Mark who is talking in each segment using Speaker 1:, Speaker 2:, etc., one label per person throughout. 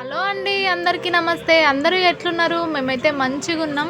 Speaker 1: Hello అండి అందరికీ నమస్తే. అందరూ ఎట్లున్నారు? మేమైతే మంచిగా ఉన్నాం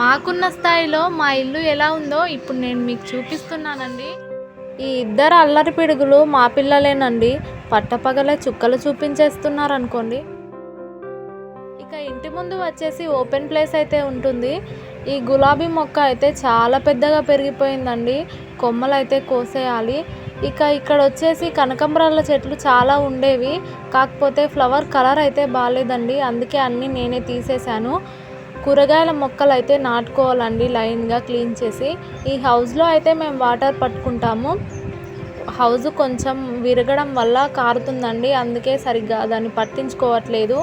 Speaker 1: మాకున్న స్థాయిలో మా ఇల్లు ఎలా ఉందో ఇప్పుడు నేను మీకు చూపిస్తున్నానండి. ఈ ఇద్దరు అల్లరి పిడుగులు మా పిల్లలేనండి. పట్టపగలే చుక్కలు చూపించేస్తున్నారు అనుకోండి ఇక ఇంటి ముందు వచ్చేసి ఓపెన్ ప్లేస్ అయితే ఉంటుంది. ఈ గులాబీ మొక్క అయితే చాలా పెద్దగా పెరిగిపోయిందండి. కొమ్మలు అయితే కోసేయాలి. ఇక ఇక్కడ వచ్చేసి కనకాంబరాల చెట్లు చాలా ఉండేవి. కాకపోతే ఫ్లవర్ కలర్ అయితే బాగాలేదండి అందుకే అన్నీ నేనే తీసేశాను. కూరగాయల మొక్కలు అయితే నాటుకోవాలండి లైన్గా క్లీన్ చేసి. ఈ హౌస్లో అయితే మేము వాటర్ పట్టుకుంటాము. హౌస్ కొంచెం విరగడం వల్ల కారుతుందండి. అందుకే సరిగ్గా దాన్ని పట్టించుకోవట్లేదు.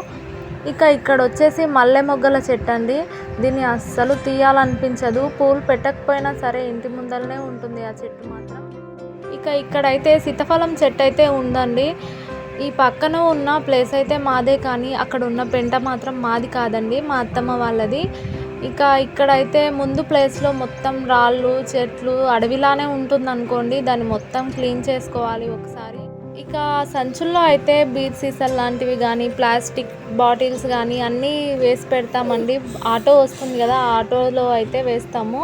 Speaker 1: ఇక ఇక్కడ వచ్చేసి మల్లె మొగ్గల చెట్టు అండి. దీన్ని అస్సలు తీయాలనిపించదు. పూలు పెట్టకపోయినా సరే ఇంటి ముందరనే ఉంటుంది ఆ చెట్టు మాత్రం. ఇక ఇక్కడైతే సీతాఫలం చెట్టు అయితే ఉందండి. ఈ పక్కన ఉన్న ప్లేస్ అయితే మాదే కానీ అక్కడ ఉన్న పెంట మాత్రం మాది కాదండి మా అత్తమ్మ వాళ్ళది. ఇక ఇక్కడైతే ముందు ప్లేస్లో మొత్తం రాళ్ళు చెట్లు అడవిలానే ఉంటుంది అనుకోండి దాన్ని మొత్తం క్లీన్ చేసుకోవాలి ఒకసారి. ఇక సంచుల్లో అయితే బీచ్ సీసర్ లాంటివి కానీ ప్లాస్టిక్ బాటిల్స్ కానీ అన్నీ వేసి పెడతామండి. ఆటో వస్తుంది కదా ఆటోలో అయితే వేస్తాము.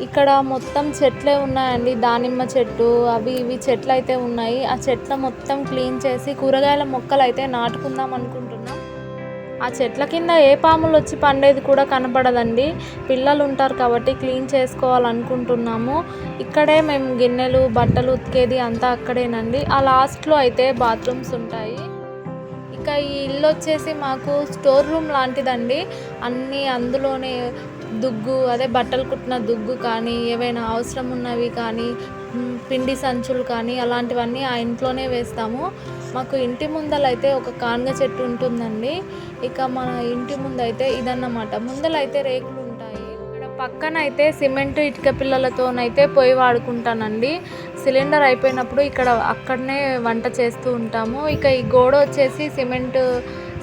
Speaker 1: ఇక్కడ మొత్తం చెట్లే ఉన్నాయండి. దానిమ్మ చెట్టు అవి ఇవి చెట్లు అయితే ఉన్నాయి. ఆ చెట్ల మొత్తం క్లీన్ చేసి కూరగాయల మొక్కలు అయితే నాటుకుందాం అనుకుంటున్నాం. ఆ చెట్ల కింద ఏ పాములు వచ్చి పండేది కూడా కనపడదండి. పిల్లలు ఉంటారు కాబట్టి క్లీన్ చేసుకోవాలనుకుంటున్నాము. ఇక్కడే మేము గిన్నెలు బట్టలు ఉతికేది అంతా అక్కడేనండి. ఆ లాస్ట్లో అయితే బాత్రూమ్స్ ఉంటాయి. ఇంకా ఈ ఇల్లు వచ్చేసి మాకు స్టోర్ రూమ్ లాంటిదండి. అన్నీ అందులోనే దుగ్గు అదే బట్టలు కుట్టిన దుగ్గు కానీ ఏవైనా అవసరం ఉన్నవి కానీ పిండి సంచులు కానీ అలాంటివన్నీ ఆ ఇంట్లోనే వేస్తాము. మాకు ఇంటి ముందలైతే ఒక కానుగ చెట్టు ఉంటుందండి. ఇక మన ఇంటి ముందైతే ఇదన్నమాట. ముందలైతే రేకులు పక్కన అయితే సిమెంట్ ఇటుక పిల్లలతోనైతే పొయ్యి వాడుకుంటానండి. సిలిండర్ అయిపోయినప్పుడు ఇక్కడ అక్కడనే వంట చేస్తూ ఉంటాము. ఇక ఈ గోడ వచ్చేసి సిమెంట్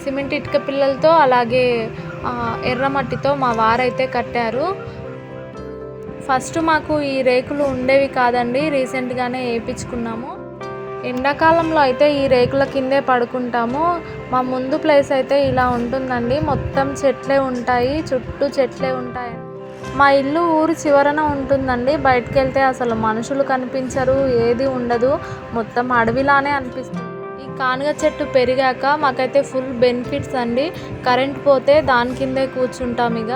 Speaker 1: సిమెంట్ ఇటుక పిల్లలతో అలాగే ఎర్రమట్టితో మా వారైతే కట్టారు. ఫస్ట్ మాకు ఈ రేకులు ఉండేవి కాదండి రీసెంట్గానే వేయించుకున్నాము ఎండాకాలంలో అయితే ఈ రేకుల కిందే పడుకుంటాము. మా ముందు ప్లేస్ అయితే ఇలా ఉంటుందండి. మొత్తం చెట్లే ఉంటాయి చుట్టూ చెట్లే ఉంటాయి మా ఇల్లు ఊరు చివరన ఉంటుందండి. బయటకు వెళ్తే అసలు మనుషులు కనిపించరు ఏది ఉండదు. మొత్తం అడవిలానే అనిపిస్తుంది. ఈ కానుగ చెట్టు పెరిగాక మాకైతే ఫుల్ బెనిఫిట్స్ అండి. కరెంట్ పోతే దాని కిందే కూర్చుంటాం ఇక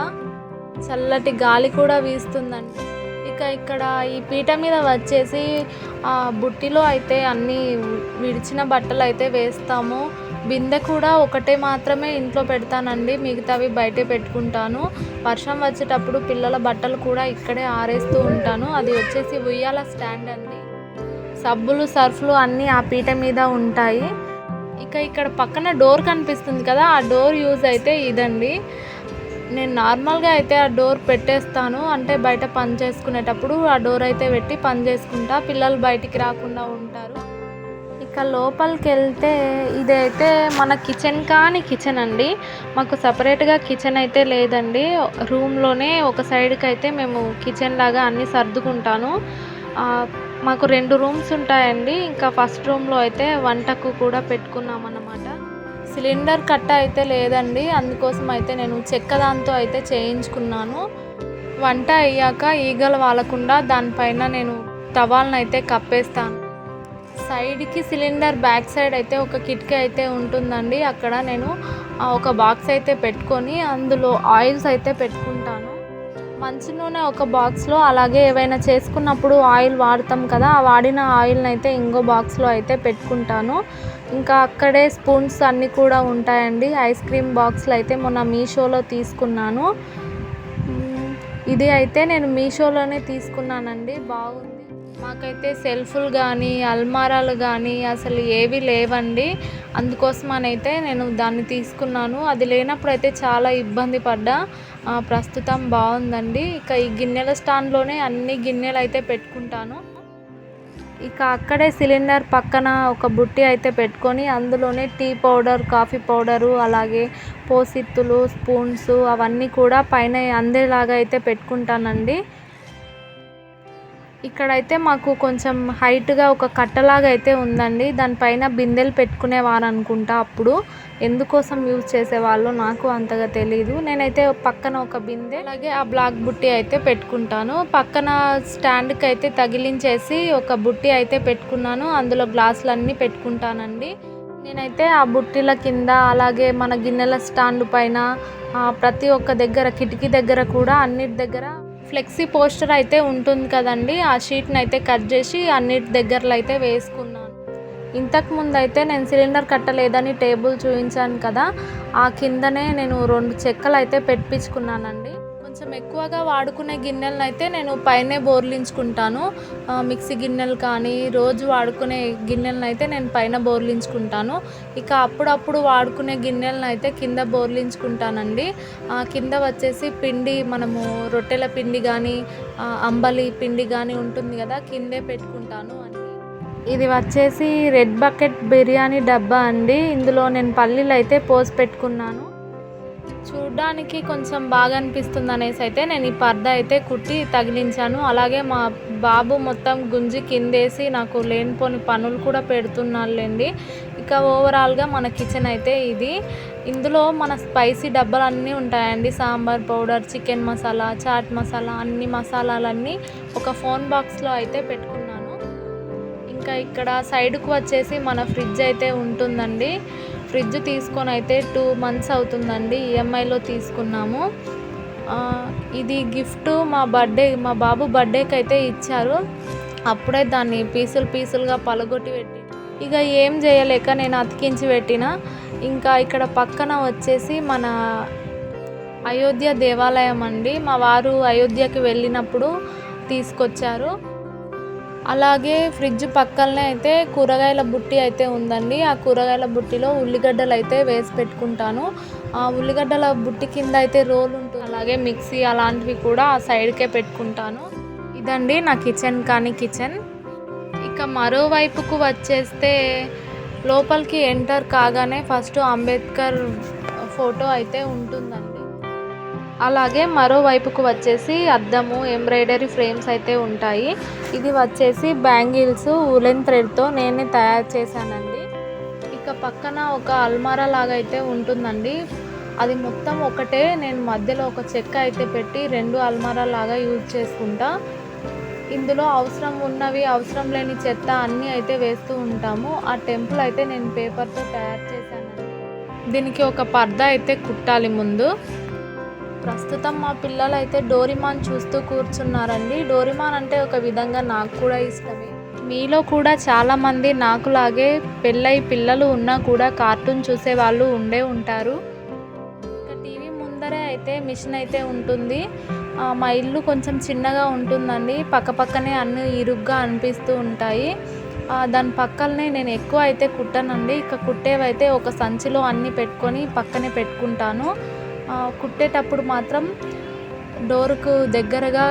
Speaker 1: చల్లటి గాలి కూడా వీస్తుందండి. ఇక ఇక్కడ ఈ పీట మీద వచ్చేసి బుట్టిలో అయితే అన్ని విడిచిన బట్టలు అయితే వేస్తాము. బిందె కూడా ఒకటే మాత్రమే ఇంట్లో పెడతానండి. మిగతావి బయటే పెట్టుకుంటాను. వర్షం వచ్చేటప్పుడు పిల్లల బట్టలు కూడా ఇక్కడే ఆరేస్తూ ఉంటాను. అది వచ్చేసి ఉయ్యాల స్టాండ్ అండి. సబ్బులు సర్ఫ్లు అన్నీ ఆ పీట మీద ఉంటాయి. ఇక ఇక్కడ పక్కన డోర్ కనిపిస్తుంది కదా ఆ డోర్ యూజ్ అయితే ఇదండి. నేను నార్మల్గా అయితే ఆ డోర్ పెట్టేస్తాను. అంటే బయట పని చేసుకునేటప్పుడు ఆ డోర్ అయితే పెట్టి పని చేసుకుంటా. పిల్లలు బయటికి రాకుండా ఉంటారు. ఇంకా లోపలికి వెళ్తే ఇదైతే మన కిచెన్ కానీ కిచెన్ అండి. మాకు సపరేట్గా కిచెన్ అయితే లేదండి. రూమ్లోనే ఒక సైడ్కి అయితే మేము కిచెన్ లాగా అన్నీ సర్దుకుంటాను. మాకు రెండు రూమ్స్ ఉంటాయండి. ఇంకా ఫస్ట్ రూమ్లో అయితే వంటకు కూడా పెట్టుకున్నాం అన్నమాట సిలిండర్ కట్ట అయితే లేదండి. అందుకోసం అయితే నేను చెక్క దాంతో అయితే చేయించుకున్నాను. వంట అయ్యాక ఈగలు వాలకుండా దానిపైన నేను టవాల్ని అయితే కప్పేస్తాను. సైడ్కి సిలిండర్ బ్యాక్ సైడ్ అయితే ఒక కిటికీ అయితే ఉంటుందండి. అక్కడ నేను ఒక బాక్స్ అయితే పెట్టుకొని అందులో ఆయిల్స్ అయితే పెట్టుకుంటాను. మంచి నూనె ఒక బాక్స్లో అలాగే ఏవైనా చేసుకున్నప్పుడు ఆయిల్ వాడతాం కదా ఆ వాడిన ఆయిల్ని అయితే ఇంకో బాక్స్లో అయితే పెట్టుకుంటాను. ఇంకా అక్కడే స్పూన్స్ అన్నీ కూడా ఉంటాయండి. ఐస్ క్రీమ్ బాక్స్లు అయితే మొన్న మీషోలో తీసుకున్నాను. ఇది అయితే నేను మీషోలోనే తీసుకున్నానండి. బాగుంది. మాకైతే సెల్ఫ్లు కానీ అల్మారాలు కానీ అసలు ఏవి లేవండి. అందుకోసమనైతే నేను దాన్ని తీసుకున్నాను. అది లేనప్పుడు అయితే చాలా ఇబ్బంది పడ్డా. ప్రస్తుతం బాగుందండి. ఇక ఈ గిన్నెల స్టాండ్లోనే అన్ని గిన్నెలు అయితే పెట్టుకుంటాను. ఇక అక్కడే సిలిండర్ పక్కన ఒక బుట్టి అయితే పెట్టుకొని అందులోనే టీ పౌడర్ కాఫీ పౌడరు అలాగే పోసిత్తులు స్పూన్స్ అవన్నీ కూడా పైన అందేలాగా అయితే పెట్టుకుంటానండి. ఇక్కడైతే మాకు కొంచెం హైట్గా ఒక కట్టలాగా అయితే ఉందండి. దానిపైన బిందెలు పెట్టుకునేవారు అనుకుంటా అప్పుడు. ఎందుకోసం యూజ్ చేసేవాళ్ళు నాకు అంతగా తెలియదు నేనైతే పక్కన ఒక బిందె అలాగే ఆ బ్లాక్ బుట్టి అయితే పెట్టుకుంటాను. పక్కన స్టాండ్కి అయితే తగిలించేసి ఒక బుట్టి అయితే పెట్టుకున్నాను. అందులో గ్లాసులన్నీ పెట్టుకుంటానండి. నేనైతే ఆ బుట్టిల కింద అలాగే మన గిన్నెల స్టాండ్ పైన ప్రతి ఒక్క దగ్గర కిటికీ దగ్గర కూడా అన్నిటి దగ్గర ఫ్లెక్సీ పోస్టర్ అయితే ఉంటుంది కదండి. ఆ షీట్ని అయితే కట్ చేసి అన్నిటి దగ్గరలో అయితే వేసుకున్నాను. ఇంతకు ముందు అయితే నేను సిలిండర్ కట్టలేదని టేబుల్ చూపించాను కదా. ఆ కిందనే నేను రెండు చెక్కలు అయితే పెట్టించుకున్నానండి. కొంచెం ఎక్కువగా వాడుకునే గిన్నెలను అయితే నేను పైనే బోర్లించుకుంటాను. మిక్సీ గిన్నెలు కానీ రోజు వాడుకునే గిన్నెలను అయితే నేను పైన బోర్లించుకుంటాను. ఇక అప్పుడప్పుడు వాడుకునే గిన్నెలను అయితే కింద బోర్లించుకుంటానండి. కింద వచ్చేసి పిండి మనము రొట్టెల పిండి కానీ అంబలి పిండి కానీ ఉంటుంది కదా కిందే పెట్టుకుంటాను అని ఇది వచ్చేసి రెడ్ బకెట్ బిర్యానీ డబ్బా అండి. ఇందులో నేను పల్లీలు అయితే పోసి పెట్టుకున్నాను. చూడడానికి కొంచెం బాగా అనిపిస్తుంది అనేసి అయితే నేను ఈ పర్ద అయితే కుట్టి తగిలించాను. అలాగే మా బాబు మొత్తం గుంజి కిందేసి నాకు లేనిపోని పనులు కూడా పెడుతున్నాళ్ళండి ఇక ఓవరాల్గా మన కిచెన్ అయితే ఇది. ఇందులో మన స్పైసీ డబ్బాలు అన్నీ ఉంటాయండి. సాంబార్ పౌడర్ చికెన్ మసాలా చాట్ మసాలా అన్ని మసాలాలన్నీ ఒక ఫోన్ బాక్స్లో అయితే పెట్టుకున్నాను. ఇంకా ఇక్కడ సైడ్కు వచ్చేసి మన ఫ్రిడ్జ్ అయితే ఉంటుందండి. ఫ్రిడ్జ్ తీసుకొని అయితే టూ మంత్స్ అవుతుందండి ఈఎంఐలో తీసుకున్నాము. ఇది గిఫ్ట్ మా బర్త్డే మా బాబు బర్త్డేకి అయితే ఇచ్చారు. అప్పుడే దాన్ని పీసులు పీసులుగా పలగొట్టి పెట్టి ఇక ఏం చేయలేక నేను అతికించి పెట్టిన. ఇంకా ఇక్కడ పక్కన వచ్చేసి మన అయోధ్య దేవాలయం అండి. మా వారు అయోధ్యకి వెళ్ళినప్పుడు తీసుకొచ్చారు. అలాగే ఫ్రిడ్జ్ పక్కనే అయితే కూరగాయల బుట్టి అయితే ఉందండి. ఆ కూరగాయల బుట్టిలో ఉల్లిగడ్డలు అయితే వేసి పెట్టుకుంటాను. ఆ ఉల్లిగడ్డల బుట్టి కింద అయితే రోల్ ఉంటుంది. అలాగే మిక్సీ అలాంటివి కూడా ఆ సైడ్కే పెట్టుకుంటాను. ఇదండి నా కిచెన్ కానీ కిచెన్. ఇక మరోవైపుకు వచ్చేస్తే లోపలికి ఎంటర్ కాగానే ఫస్ట్ అంబేద్కర్ ఫోటో అయితే ఉంటుందండి. అలాగే మరోవైపుకు వచ్చేసి అద్దము ఎంబ్రాయిడరీ ఫ్రేమ్స్ అయితే ఉంటాయి. ఇది వచ్చేసి బ్యాంగిల్స్ ఉలెన్ థ్రెడ్తో నేనే తయారు చేశానండి. ఇక పక్కన ఒక అల్మారా లాగా అయితే ఉంటుందండి. అది మొత్తం ఒకటే నేను మధ్యలో ఒక చెక్క అయితే పెట్టి రెండు అల్మారా లాగా యూజ్ చేసుకుంటా. ఇందులో అవసరం ఉన్నవి అవసరం లేని చెత్త అన్నీ అయితే వేస్తూ ఉంటాము. ఆ టెంపుల్ అయితే నేను పేపర్తో తయారు చేశానండి. దీనికి ఒక పర్దా అయితే కుట్టాలి ముందు. ప్రస్తుతం మా పిల్లలు అయితే డోరిమాన్ చూస్తూ కూర్చున్నారండి. డోరిమాన్ అంటే ఒక విధంగా నాకు కూడా ఇష్టమే. మీలో కూడా చాలామంది నాకులాగే పెళ్ళై పిల్లలు ఉన్నా కూడా కార్టూన్ చూసే వాళ్ళు ఉండే ఉంటారు. ఇంకా టీవీ ముందరే అయితే మిషన్ అయితే ఉంటుంది. మా ఇల్లు కొంచెం చిన్నగా ఉంటుందండి. పక్క పక్కనే అన్ని ఇరుగ్గా అనిపిస్తూ ఉంటాయి. దాని పక్కనే నేను ఎక్కువ అయితే కుట్టనండి. ఇక కుట్టేవైతే ఒక సంచిలో అన్ని పెట్టుకొని పక్కనే పెట్టుకుంటాను. కుట్టేటప్పుడు మాత్రం డోర్కు దగ్గరగా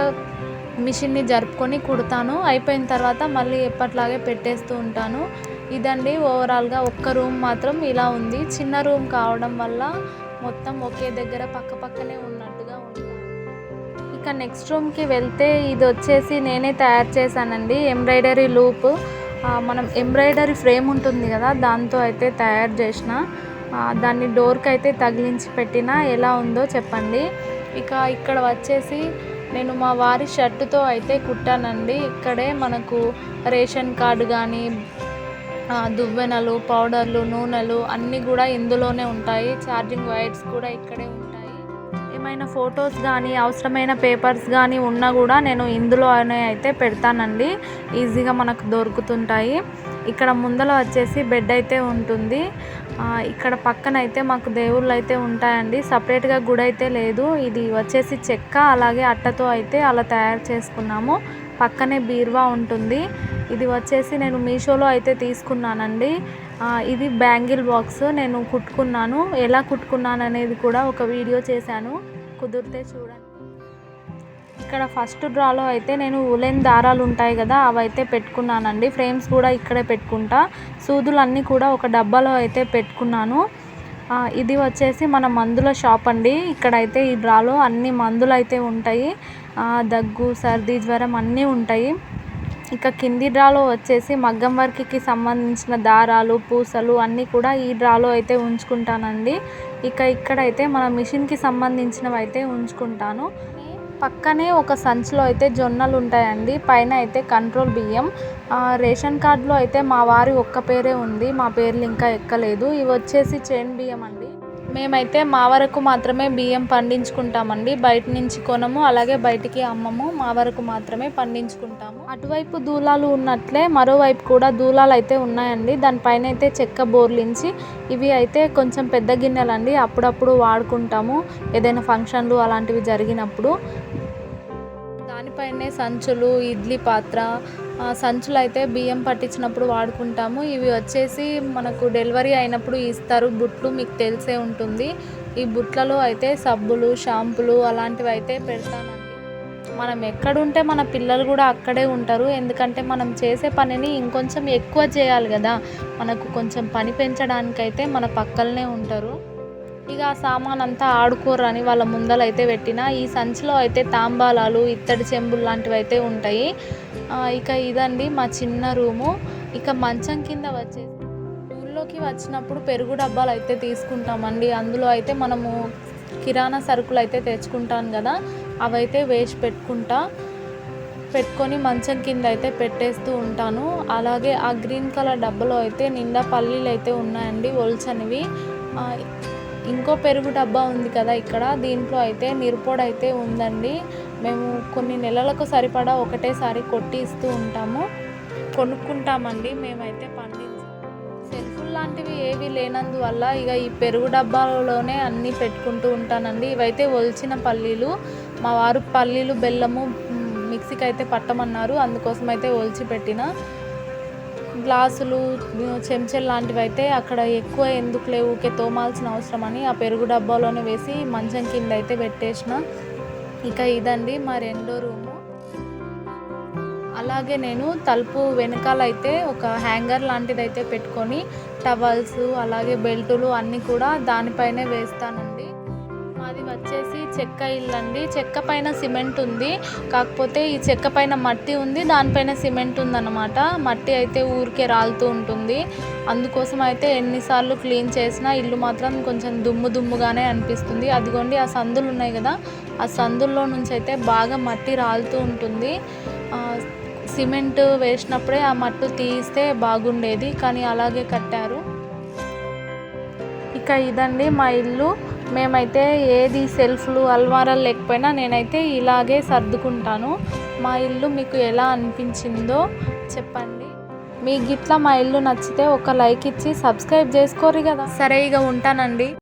Speaker 1: మిషన్ని జరుపుకొని కుడతాను. అయిపోయిన తర్వాత మళ్ళీ ఎప్పట్లాగే పెట్టేస్తూ ఉంటాను. ఇదండి ఓవరాల్గా ఒక్క రూమ్ మాత్రం ఇలా ఉంది. చిన్న రూమ్ కావడం వల్ల మొత్తం ఒకే దగ్గర పక్క పక్కనే ఉన్నట్టుగా ఉంటాను ఇక నెక్స్ట్ రూమ్కి వెళ్తే ఇది వచ్చేసి నేనే తయారు చేశానండి. Embroidery loop. మనం ఎంబ్రాయిడరీ ఫ్రేమ్ ఉంటుంది కదా దాంతో అయితే తయారు చేసిన. దాన్ని డోర్కి అయితే తగిలించి పెట్టినా ఎలా ఉందో చెప్పండి. ఇక ఇక్కడ వచ్చేసి నేను మా వారి షర్టుతో అయితే కుట్టానండి. ఇక్కడే మనకు రేషన్ కార్డు కానీ దువ్వెనలు పౌడర్లు నూనెలు అన్నీ కూడా ఇందులోనే ఉంటాయి. ఛార్జింగ్ వైర్స్ కూడా ఇక్కడే ఉంటాయి. ఏమైనా ఫొటోస్ కానీ అవసరమైన పేపర్స్ కానీ ఉన్నా కూడా నేను ఇందులోనే అయితే పెడతానండి. ఈజీగా మనకు దొరుకుతుంటాయి. ఇక్కడ ముందర వచ్చేసి బెడ్ అయితే ఉంటుంది. ఇక్కడ పక్కన అయితే మాకు దేవుళ్ళు అయితే ఉంటాయండి. సపరేట్గా గుడి అయితే లేదు. ఇది వచ్చేసి చెక్క అలాగే అట్టతో అయితే అలా తయారు చేసుకున్నాము. పక్కనే బీరువా ఉంటుంది. ఇది వచ్చేసి నేను మీషోలో అయితే తీసుకున్నానండి. ఇది బ్యాంగిల్ బాక్స్. నేను కుట్టుకున్నాను. ఎలా కుట్టుకున్నాను అనేది కూడా ఒక వీడియో చేశాను. కుదిరితే చూడండి. ఇక్కడ ఫస్ట్ డ్రాలో అయితే నేను ఉలెన్ దారాలు ఉంటాయి కదా అవి అయితే పెట్టుకున్నానండి. ఫ్రేమ్స్ కూడా ఇక్కడే పెట్టుకుంటా. సూదులన్నీ కూడా ఒక డబ్బాలో అయితే పెట్టుకున్నాను. ఇది వచ్చేసి మన మందుల షాప్ అండి. ఇక్కడైతే ఈ డ్రాలో అన్ని మందులు అయితే ఉంటాయి దగ్గు సర్ది జ్వరం అన్నీ ఉంటాయి. ఇక కింది డ్రాలో వచ్చేసి మగ్గం వర్క్కి సంబంధించిన దారాలు పూసలు అన్నీ కూడా ఈ డ్రాలో అయితే ఉంచుకుంటానండి. ఇక ఇక్కడైతే మన మిషన్కి సంబంధించినవి అయితే ఉంచుకుంటాను. పక్కనే ఒక సంచిలో అయితే జొన్నలు ఉంటాయండి. పైన అయితే కంట్రోల్ బియ్యం. రేషన్ కార్డులో అయితే మా వారి ఒక్క పేరే ఉంది. మా పేర్లు ఇంకా ఎక్కలేదు. ఇవి వచ్చేసి చేన్ బియ్యం అండి. మేమైతే మా వరకు మాత్రమే బియ్యం పండించుకుంటామండి. బయట నుంచి కొనము అలాగే బయటికి అమ్మము. మా వరకు మాత్రమే పండించుకుంటాము. అటువైపు దూలాలు ఉన్నట్లే మరోవైపు కూడా దూలాలు అయితే ఉన్నాయండి. దానిపైన అయితే చెక్క బోర్లించి ఇవి అయితే కొంచెం పెద్ద గిన్నెలు అండి అప్పుడప్పుడు వాడుకుంటాము. ఏదైనా ఫంక్షన్లు అలాంటివి జరిగినప్పుడు. దానిపైనే సంచులు ఇడ్లీ పాత్ర సంచులు అయితే బియ్యం పట్టించినప్పుడు వాడుకుంటాము. ఇవి వచ్చేసి మనకు డెలివరీ అయినప్పుడు ఇస్తారు. బుట్లు మీకు తెలిసే ఉంటుంది. ఈ బుట్లలో అయితే సబ్బులు షాంపులు అలాంటివి అయితే పెడతానండి మనం ఎక్కడుంటే మన పిల్లలు కూడా అక్కడే ఉంటారు. ఎందుకంటే మనం చేసే పనిని ఇంకొంచెం ఎక్కువ చేయాలి కదా. మనకు కొంచెం పని పెంచడానికైతే మన పక్కలనే ఉంటారు. ఇక ఆ సామాన్ అంతా ఆడుకోరని వాళ్ళ ముందలైతే పెట్టిన ఈ సంచిలో అయితే తాంబాలాలు ఇత్తడి చెంబులు లాంటివి అయితే ఉంటాయి. ఇక ఇదండి మా చిన్న రూము. ఇక మంచం కింద వచ్చేసి ఊళ్ళోకి వచ్చినప్పుడు పెరుగు డబ్బాలు అయితే తీసుకుంటామండి. అందులో అయితే మనము కిరాణా సరుకులు అయితే తెచ్చుకుంటాను కదా అవైతే వేసి పెట్టుకుంటా. పెట్టుకొని మంచం కింద అయితే పెట్టేస్తూ ఉంటాను. అలాగే ఆ గ్రీన్ కలర్ డబ్బాలో అయితే నిండా పల్లీలు అయితే ఉన్నాయండి ఒల్చనివి. ఇంకో పెరుగు డబ్బా ఉంది కదా ఇక్కడ దీంట్లో అయితే నిరుపోడైతే ఉందండి. మేము కొన్ని నెలలకు సరిపడా ఒకటేసారి కొట్టి ఇస్తూ ఉంటాము. కొనుక్కుంటామండి. మేమైతే పండించి సెల్ఫుల్ లాంటివి ఏవి లేనందువల్ల ఇక ఈ పెరుగు డబ్బాలోనే అన్నీ పెట్టుకుంటూ ఉంటానండి. ఇవైతే ఒలిచిన పల్లీలు మా వారు పల్లీలు బెల్లము మిక్సీకి అయితే పట్టమన్నారు. అందుకోసం అయితే ఒలిచి పెట్టిన గ్లాసులు చెంచాలు లాంటివి అయితే అక్కడ ఎక్కువ ఎందుకు లేవుకే తోమాల్సిన అవసరం అని ఆ పెరుగు డబ్బాలోనే వేసి మంచం కింద అయితే పెట్టేసిన. ఇక ఇదండి మా రెండో రూము. అలాగే నేను తలుపు వెనకాల అయితే ఒక హ్యాంగర్ లాంటిది అయితే పెట్టుకొని టవల్స్ అలాగే బెల్టులు అన్నీ కూడా దానిపైనే వేస్తాను. మాది వచ్చేసి చెక్క ఇల్లు అండి చెక్క పైన సిమెంట్ ఉంది. కాకపోతే ఈ చెక్క పైన మట్టి ఉంది. దానిపైన సిమెంట్ ఉందన్నమాట. మట్టి అయితే ఊరికే రాలుతూ ఉంటుంది. అందుకోసం అయితే ఎన్నిసార్లు క్లీన్ చేసినా ఇల్లు మాత్రం కొంచెం దుమ్ము దుమ్ముగానే అనిపిస్తుంది. అదిగోండి ఆ సందులు ఉన్నాయి కదా. ఆ సందుల్లో నుంచి అయితే బాగా మట్టి రాలుతూ ఉంటుంది. సిమెంట్ వేసినప్పుడే ఆ మట్టు తీస్తే బాగుండేది. కానీ అలాగే కట్టారు. ఇక ఇదండి మా ఇల్లు. మేమైతే ఏది సెల్ఫ్లు అల్మారాలు లేకపోయినా నేనైతే ఇలాగే సర్దుకుంటాను. మా ఇల్లు మీకు ఎలా అనిపించిందో చెప్పండి. మీకు గిట్లా మా ఇల్లు నచ్చితే ఒక లైక్ ఇచ్చి సబ్స్క్రైబ్ చేసుకోరు కదా. సరే ఇక ఉంటానండి.